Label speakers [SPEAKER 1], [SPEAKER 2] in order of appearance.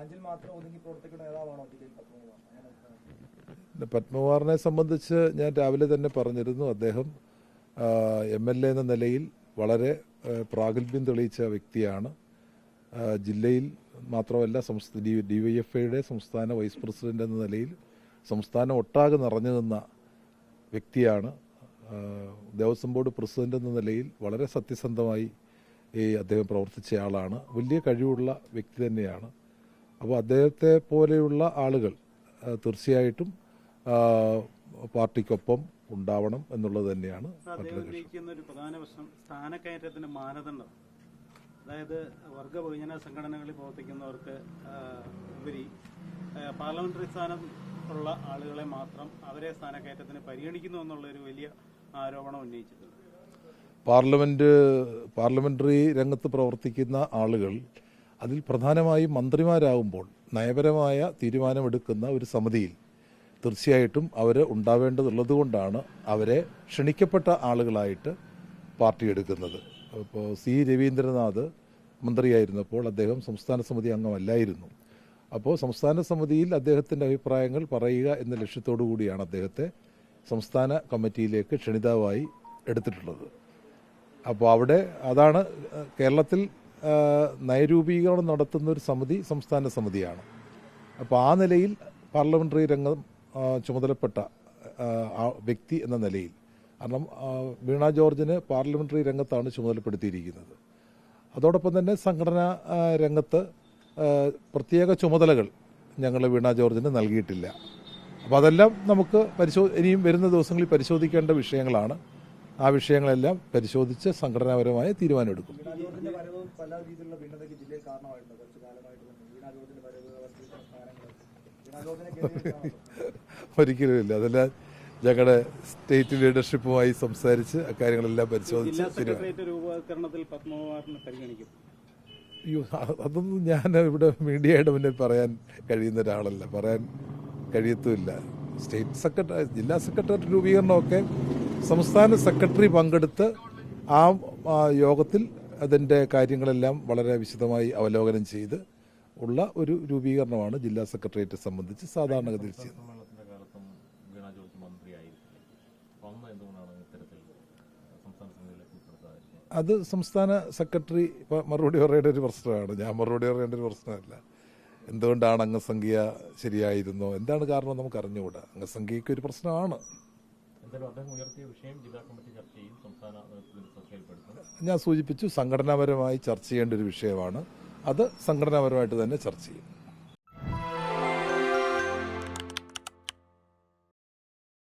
[SPEAKER 1] മാത്രം പ്രവർത്തിക്കുന്ന.
[SPEAKER 2] പത്മകുമാറിനെ സംബന്ധിച്ച് ഞാൻ രാവിലെ തന്നെ പറഞ്ഞിരുന്നു അദ്ദേഹം എം എൽ എ എന്ന നിലയിൽ വളരെ പ്രാഗൽഭ്യം തെളിയിച്ച വ്യക്തിയാണ്. ജില്ലയിൽ മാത്രമല്ല സംസ്ഥാന ഡി വൈ എഫ് ഐയുടെ സംസ്ഥാന വൈസ് പ്രസിഡന്റ് എന്ന നിലയിൽ സംസ്ഥാനം ഒട്ടാകെ നിറഞ്ഞു നിന്ന വ്യക്തിയാണ്. ദേവസ്വം ബോർഡ് പ്രസിഡന്റ് എന്ന നിലയിൽ വളരെ സത്യസന്ധമായി ഈ അദ്ദേഹം പ്രവർത്തിച്ചയാളാണ്. വലിയ കഴിവുള്ള വ്യക്തി തന്നെയാണ്. അപ്പോൾ അദ്ദേഹത്തെ പോലെയുള്ള ആളുകൾ തീർച്ചയായിട്ടും പാർട്ടിക്കൊപ്പം ഉണ്ടാവണം എന്നുള്ളത് തന്നെയാണ്
[SPEAKER 3] ഒരു പ്രധാന പ്രശ്നം സ്ഥാനക്കയറ്റത്തിന്റെ മാനദണ്ഡം. അതായത് വർഗ ബഹുജന സംഘടനകളിൽ പ്രവർത്തിക്കുന്നവർക്ക് ഉപരി പാർലമെന്ററി സ്ഥാനം ഉള്ള ആളുകളെ മാത്രം അവരെ സ്ഥാനക്കയറ്റത്തിന് പരിഗണിക്കുന്നു എന്നുള്ള ഒരു വലിയ ആരോപണം ഉന്നയിച്ചിട്ടുണ്ട്.
[SPEAKER 2] പാർലമെന്റ് പാർലമെന്ററി രംഗത്ത് പ്രവർത്തിക്കുന്ന ആളുകൾ അതിൽ പ്രധാനമായും മന്ത്രിമാരാകുമ്പോൾ നയപരമായ തീരുമാനമെടുക്കുന്ന ഒരു സമിതിയിൽ തീർച്ചയായിട്ടും അവർ ഉണ്ടാവേണ്ടതുള്ളത് കൊണ്ടാണ് അവരെ ക്ഷണിക്കപ്പെട്ട ആളുകളായിട്ട് പാർട്ടി എടുക്കുന്നത്. അപ്പോൾ സി രവീന്ദ്രനാഥ് മന്ത്രിയായിരുന്നപ്പോൾ അദ്ദേഹം സംസ്ഥാന സമിതി അംഗമല്ലായിരുന്നു. അപ്പോൾ സംസ്ഥാന സമിതിയിൽ അദ്ദേഹത്തിന്റെ അഭിപ്രായങ്ങൾ പറയുക എന്ന ലക്ഷ്യത്തോടു കൂടിയാണ് അദ്ദേഹത്തെ സംസ്ഥാന കമ്മിറ്റിയിലേക്ക് ക്ഷണിതാവായി എടുത്തിട്ടുള്ളത്. അപ്പോൾ അവിടെ അതാണ് കേരളത്തിൽ നയരൂപീകരണം നടത്തുന്ന ഒരു സമിതി സംസ്ഥാന സമിതിയാണ്. അപ്പോൾ ആ നിലയിൽ പാർലമെന്ററി രംഗം ചുമതലപ്പെട്ട വ്യക്തി എന്ന നിലയിൽ. കാരണം വീണ ജോർജിന് പാർലമെന്ററി രംഗത്താണ് ചുമതലപ്പെടുത്തിയിരിക്കുന്നത്. അതോടൊപ്പം തന്നെ സംഘടനാ രംഗത്ത് പ്രത്യേക ചുമതലകൾ ഞങ്ങൾ വീണ ജോർജിന് നൽകിയിട്ടില്ല. അപ്പോൾ അതെല്ലാം നമുക്ക് പരിശോ ഇനിയും വരുന്ന ദിവസങ്ങളിൽ പരിശോധിക്കേണ്ട വിഷയങ്ങളാണ്. ആ വിഷയങ്ങളെല്ലാം പരിശോധിച്ച് സംഘടനാപരമായ തീരുമാനമെടുക്കും. ഒരിക്കലുമില്ല. അതെല്ലാം ഞങ്ങളുടെ സ്റ്റേറ്റ് ലീഡർഷിപ്പുമായി സംസാരിച്ച് അക്കാര്യങ്ങളെല്ലാം പരിശോധിച്ച് അയ്യോ അതൊന്നും ഞാൻ ഇവിടെ മീഡിയയുടെ മുന്നിൽ പറയാൻ കഴിയുന്ന ഒരാളല്ല. പറയാൻ കഴിയത്തുമില്ല. സ്റ്റേറ്റ് സെക്രട്ടറി ജില്ലാ സെക്രട്ടറി രൂപീകരണമൊക്കെ സംസ്ഥാന സെക്രട്ടറി പങ്കെടുത്ത് ആ യോഗത്തിൽ അതിന്റെ കാര്യങ്ങളെല്ലാം വളരെ വിശദമായി അവലോകനം ചെയ്ത് ഉള്ള ഒരു രൂപീകരണമാണ് ജില്ലാ സെക്രട്ടേറിയറ്റ് സംബന്ധിച്ച് സാധാരണഗതിയിൽ ചെയ്യുന്നത്.
[SPEAKER 4] ഉൾപ്പെടുത്താതിരുന്നത്
[SPEAKER 2] അത് സംസ്ഥാന സെക്രട്ടറി ഇപ്പം മറുപടി പറയേണ്ട ഒരു പ്രശ്നമാണ്. ഞാൻ മറുപടി പറയേണ്ട ഒരു പ്രശ്നമല്ല. എന്തുകൊണ്ടാണ് അംഗസംഖ്യ ശരിയായിരുന്നോ? എന്താണ് കാരണം നമുക്ക് അറിഞ്ഞുകൂടാ. അംഗസംഖ്യയ്ക്ക് ഒരു പ്രശ്നമാണ്. ഞാൻ സൂചിപ്പിച്ചു സംഘടനാപരമായി ചർച്ച ചെയ്യേണ്ട ഒരു വിഷയമാണ്. അത് സംഘടനാപരമായിട്ട് തന്നെ ചർച്ച ചെയ്യും.